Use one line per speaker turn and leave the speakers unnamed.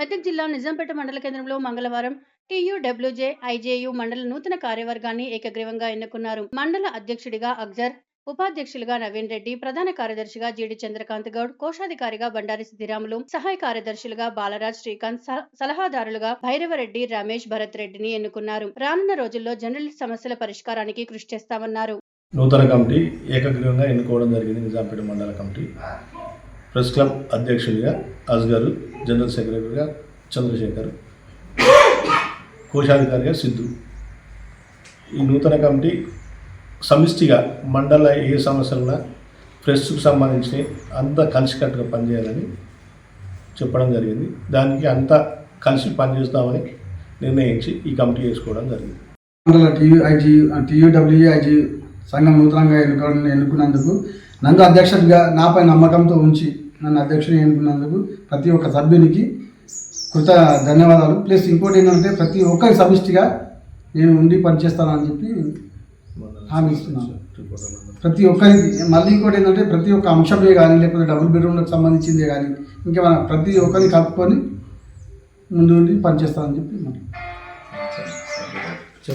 మెదక్ జిల్లా నిజాంపేట మండల కేంద్రంలో మంగళవారం టీయూడబ్ల్యూజే ఐజేయు మండల నూతన కార్యవర్గాన్ని ఏకగ్రీవంగా ఎన్నుకున్నారు. మండల అధ్యక్షుడిగా అగ్జర్ ఉపాధ్యక్షులుగా నవీన్ రెడ్డి ప్రధాన కార్యదర్శిగా జీడి చంద్రకాంత్ గౌడ్ కోశాధికారిగా బండారి సిద్ధిరాములు సహాయ కార్యదర్శులుగా బాలరాజ్ శ్రీకాంత్ సలహాదారులుగా భైరవరెడ్డి రమేష్ భరత్ రెడ్డిని ఎన్నుకున్నారు. రానున్న రోజుల్లో జర్నలిస్ట్ సమస్యల పరిష్కారానికి కృషి చేస్తామన్నారు.
నూతన కమిటీ ఏకగ్రీవంగా ఎన్నుకోవడం జరిగింది నిజాంపేట మండల కమిటీ. ప్రెస్ క్లబ్ అధ్యక్షుడిగా అజ్గారు జనరల్ సెక్రటరీగా చంద్రశేఖర్ కోశాధికారిగా సిద్ధు. ఈ నూతన కమిటీ సమిష్టిగా మండల ఏ సమస్యలున్నా ప్రెస్కు సంబంధించి అంతా కలిసికట్టుగా పనిచేయాలని చెప్పడం జరిగింది. దానికి అంతా కలిసి పనిచేస్తామని నిర్ణయించి ఈ కమిటీ వేసుకోవడం జరిగింది.
మండల టీయూఐజీ టీయూడబ్ల్యూఐజీ సంఘం నూతనంగా ఎన్నుక ఎన్నుకున్నందుకు నన్ను అధ్యక్షుడిగా నాపై నమ్మకంతో ఉంచి నన్ను అధ్యక్షుడిని ఎన్నుకున్నందుకు ప్రతి ఒక్క సభ్యునికి కృత ధన్యవాదాలు ప్లస్ ఇంకోటి ఏంటంటే ప్రతి ఒక్కరి సమిష్టిగా నేను ఉండి పనిచేస్తానని చెప్పి హామీ ఇస్తున్నాను. ప్రతి ఒక్కరికి మళ్ళీ ఇంకోటి ఏంటంటే ప్రతి ఒక్క అంశమే కానీ లేకపోతే డబుల్ బెడ్రూమ్లకు సంబంధించిందే కానీ ఇంకేమైనా ప్రతి ఒక్కరిని కలుపుకొని ముందు ఉండి పనిచేస్తానని చెప్పి మరి